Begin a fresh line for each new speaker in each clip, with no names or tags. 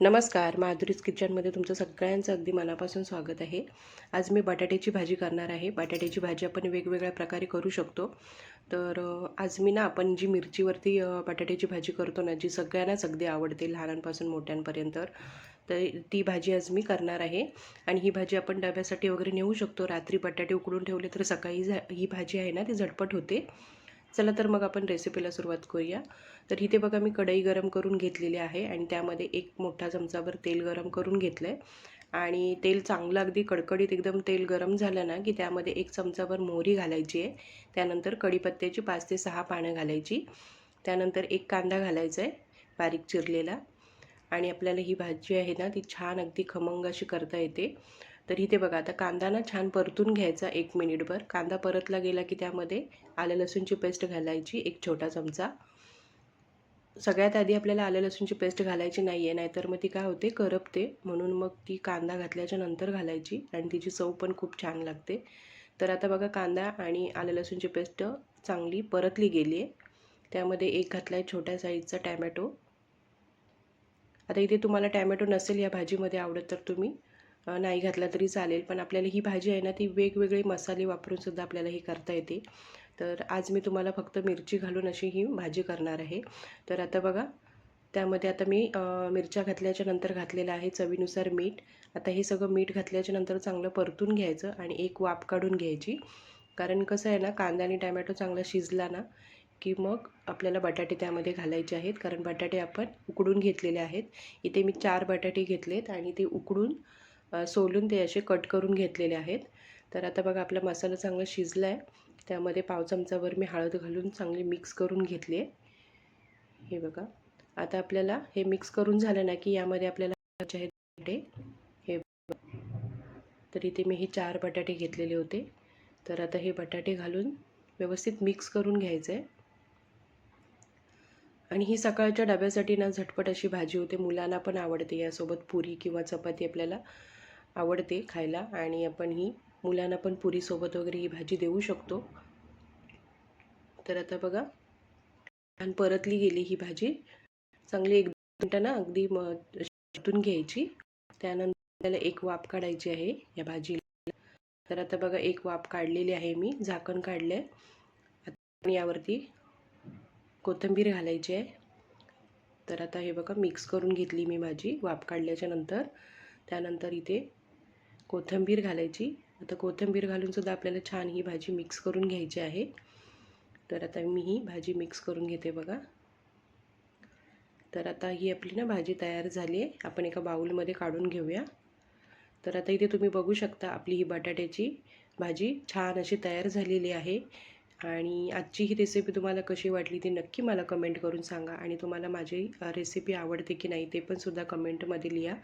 नमस्कार माधुरीज किचनमध्ये तुमचं सगळ्यांचं अगदी मनापासून स्वागत आहे. आज मी बटाट्याची भाजी करणार आहे. बटाट्याची भाजी आपण वेगवेगळ्या प्रकारे करू शकतो. तर आज मी ना आपण जी मिरचीवरती बटाट्याची भाजी करतो ना जी सगळ्यांनाच अगदी आवडते लहानांपासून मोठ्यांपर्यंत तर ती भाजी आज मी करणार आहे. आणि ही भाजी आपण डब्यासाठी वगैरे नेऊ शकतो. रात्री बटाटे उकडून ठेवले तर सकाळी झा ही भाजी आहे ना ती झटपट होते. चला तर मग आपण रेसिपीला सुरुवात करूया. तर इथे बघा मी कढई गरम करून घेतलेली आहे आणि त्यामध्ये एक मोठा चमचाभर तेल गरम करून घेतलं आहे आणि तेल चांगलं अगदी कडकडीत एकदम तेल गरम झालं ना की त्यामध्ये एक चमचाभर मोहरी घालायची आहे. त्यानंतर कढीपत्त्याची पाच ते सहा पानं घालायची. त्यानंतर एक कांदा घालायचा आहे बारीक चिरलेला. आणि आपल्याला ही भाजी आहे ना ती छान अगदी खमंग अशी करता येते. तर इथे बघा आता कांदा ना छान परतून घ्यायचा एक मिनिटभर कांदा परतला गेला की त्यामध्ये आलं लसूणची पेस्ट घालायची एक छोटा चमचा. सगळ्यात आधी आपल्याला आलं लसूणची पेस्ट घालायची नाही आहे नाहीतर मग ती काय होते? करपते. म्हणून मग ती कांदा घातल्याच्या नंतर घालायची आणि तिची चव पण खूप छान लागते. तर आता बघा कांदा आणि आलं लसूणची पेस्ट चांगली परतली गेली आहे. त्यामध्ये एक घातला आहे छोट्या साईजचा टॅमॅटो. आता इथे तुम्हाला टॅमॅटो नसेल या भाजीमध्ये आवडत तर तुम्ही नाही घातला तरी चालेल. पण आपल्याला ही भाजी आहे ना ती वेगवेगळे मसाले वापरून सुद्धा आपल्याला ही करता येते. तर आज मी तुम्हाला फक्त मिरची घालून अशी ही भाजी करणार आहे. तर आता बघा त्यामध्ये आता मी मिरच्या घातल्याच्या नंतर घातलेलं आहे चवीनुसार मीठ. आता हे सगळं मीठ घातल्याच्या नंतर चांगलं परतून घ्यायचं आणि एक वाफ काढून घ्यायची. कारण कसं आहे ना कांदा आणि टॅमॅटो चांगला शिजला ना की मग आपल्याला बटाटे त्यामध्ये घालायचे आहेत. कारण बटाटे आपण उकडून घेतलेले आहेत. इथे मी चार बटाटे घेतलेत आणि ते उकडून सोलून ते असे कट करून घेतलेले आहेत. तर आता बघा आपला मसाला चांगला शिजला आहे त्यामध्ये पाव चमचावर मी हळद घालून चांगली मिक्स करून घेतली आहे. हे बघा. आता आपल्याला हे मिक्स करून झालं ना की यामध्ये आपल्याला घालायचे आहेत हे तर इथे मी हे चार बटाटे घेतलेले होते. तर आता हे बटाटे घालून व्यवस्थित मिक्स करून घ्यायचं. आहे आणि ही सकाळच्या डब्यासाठी ना झटपट अशी भाजी होते. मुलांना पण आवडते यासोबत पुरी किंवा चपाती आपल्याला. आवडते खायला आणि आपण ही मुलांना पण पुरीसोबत वगैरे ही भाजी देऊ शकतो. तर आता बघा छान परतली गेली ही भाजी. चांगली एक मिनटं ना अगदी म शिजून घ्यायची. त्यानंतर आपल्याला एक वाफ काढायची आहे या भाजीला. तर आता बघा एक वाफ काढलेली आहे मी झाकण काढलं आहे आता यावरती कोथिंबीर घालायची आहे. तर आता हे बघा मिक्स करून घेतली मी भाजी वाफ काढल्याच्या नंतर. त्यानंतर इथे कोथिंबीर घालायची. आता कोथिंबीर घालूनसुद्धा आपल्याला छान ही भाजी मिक्स करून घ्यायची आहे. तर आता मी ही भाजी मिक्स करून घेते बघा. तर आता ही आपली ना भाजी तयार झाली आहे. आपण एका बाऊलमध्ये काढून घेऊया. तर आता इथे तुम्ही बघू शकता आपली ही बटाट्याची भाजी छान अशी तयार झालेली आहे. आणि आजची ही रेसिपी तुम्हाला कशी वाटली ती नक्की मला कमेंट करून सांगा आणि तुम्हाला माझी रेसिपी आवडते की नाही ते पण सुद्धा कमेंटमध्ये लिहा.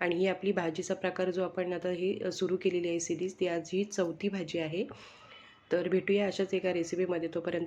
आणि ही आपली भाजीचा प्रकार जो आपण आता हे सुरू केलेली आहे सिरीज ती आज ही चौथी भाजी आहे. तर भेटूया अशाच एका रेसिपीमध्ये तोपर्यंत.